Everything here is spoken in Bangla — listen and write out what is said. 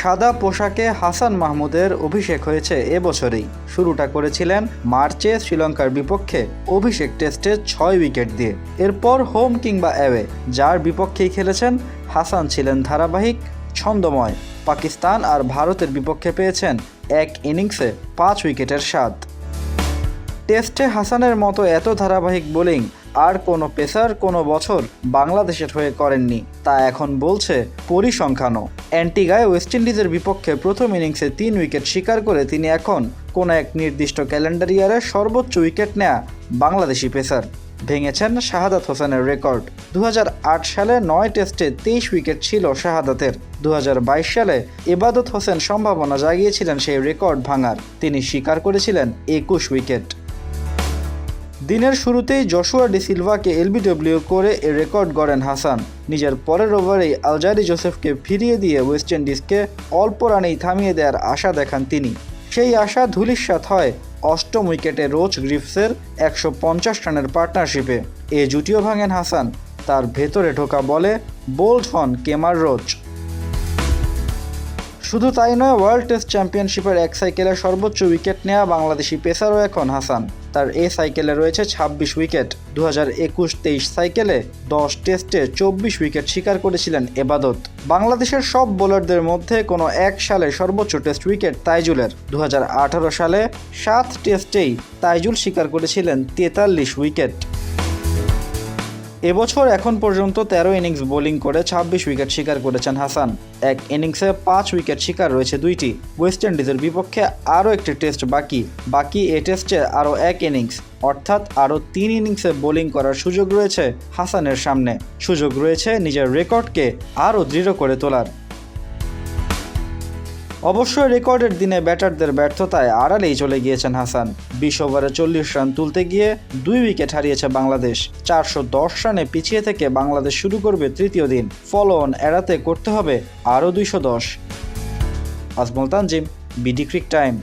সাদা পোশাকে হাসান মাহমুদের অভিষেক হয়েছে এবছরেই। শুরুটা করেছিলেন মার্চে শ্রীলঙ্কার বিপক্ষে অভিষেক টেস্টে ছয় উইকেট দিয়ে। এরপর হোম কিংবা অ্যাওয়ে, যার বিপক্ষেই খেলেছেন হাসান ছিলেন ধারাবাহিক ছন্দময়। পাকিস্তান আর ভারতের বিপক্ষে পেয়েছেন এক ইনিংসে পাঁচ উইকেটের স্বাদ। টেস্টে হাসানের মতো এত ধারাবাহিক বোলিং আর কোনো পেসার কোনো বছর বাংলাদেশের হয়ে করেননি। তা এখন বলছে পরিসংখ্যানও। অ্যান্টিগায় ওয়েস্ট ইন্ডিজের বিপক্ষে প্রথম ইনিংসে তিন উইকেট শিকার করে তিনি এখন কোনো এক নির্দিষ্ট ক্যালেন্ডার ইয়ারে সর্বোচ্চ উইকেট নেয়া বাংলাদেশি পেসার। ভেঙেছেন শাহাদাত হোসেনের রেকর্ড। দু হাজার আট সালে নয় টেস্টে তেইশ উইকেট ছিল শাহাদাতের। দু হাজার বাইশ সালে এবাদত হোসেন সম্ভাবনা জাগিয়েছিলেন সেই রেকর্ড ভাঙার। তিনি স্বীকার করেছিলেন একুশ উইকেট। দিনের শুরুতেই জশুয়া ডি সিলভাকে এলবিডব্লিউ করে এ রেকর্ড গড়েন হাসান। নিজের পরের ওভারেই আলজারি জোসেফকে ফিরিয়ে দিয়ে ওয়েস্ট ইন্ডিজকে অল্প রানেই থামিয়ে দেওয়ার আশা দেখান তিনি। সেই আশা ধূলিসাৎ হয় অষ্টম উইকেটে রোচ গ্রিফসের একশো পঞ্চাশ রানের পার্টনারশিপে। এ জুটিও ভাঙেন হাসান। তার ভেতরে ঢোকা বলে, বোল্ড হন কেমার রোচ শুধু তাই নয় ওয়ার্ল্ড টেস্ট চ্যাম্পিয়নশিপের এক সাইকেলে সর্বোচ্চ উইকেট নেওয়া বাংলাদেশি পেসারও এখন হাসান। তার এ সাইকেলে রয়েছে ছাব্বিশ উইকেট দু হাজার একুশ তেইশ সাইকেলে দশ টেস্টে চব্বিশ উইকেট শিকার করেছিলেন এবাদত। বাংলাদেশের সব বোলারদের মধ্যে কোনো এক সালে সর্বোচ্চ টেস্ট উইকেট তাইজুলের। দু হাজার আঠারো সালে সাত টেস্টেই তাইজুল শিকার করেছিলেন তেতাল্লিশ উইকেট এবছর এখন পর্যন্ত তেরো ইনিংস বোলিং করে ছাব্বিশ উইকেট শিকার করেছেন হাসান। এক ইনিংসে পাঁচ উইকেট শিকার রয়েছে দুইটি। ওয়েস্ট ইন্ডিজের বিপক্ষে আরও একটি টেস্ট বাকি। বাকি এ টেস্টে আরও এক ইনিংস, অর্থাৎ আরও তিন ইনিংসে বোলিং করার সুযোগ রয়েছে হাসানের সামনে। সুযোগ রয়েছে নিজের রেকর্ডকে আরও দৃঢ় করে তোলার। অবশ্য রেকর্ডের দিনে ব্যাটারদের ব্যর্থতায় আড়ালেই চলে গিয়েছেন হাসান। বিশ ওভারে চল্লিশ রান তুলতে গিয়ে দুই উইকেট হারিয়েছে বাংলাদেশ। চারশো দশ রানে পিছিয়ে থেকে বাংলাদেশ শুরু করবে তৃতীয় দিন। ফলো অন এড়াতে করতে হবে আরও দুইশো দশ। Azmal Tanzim, BD cric time.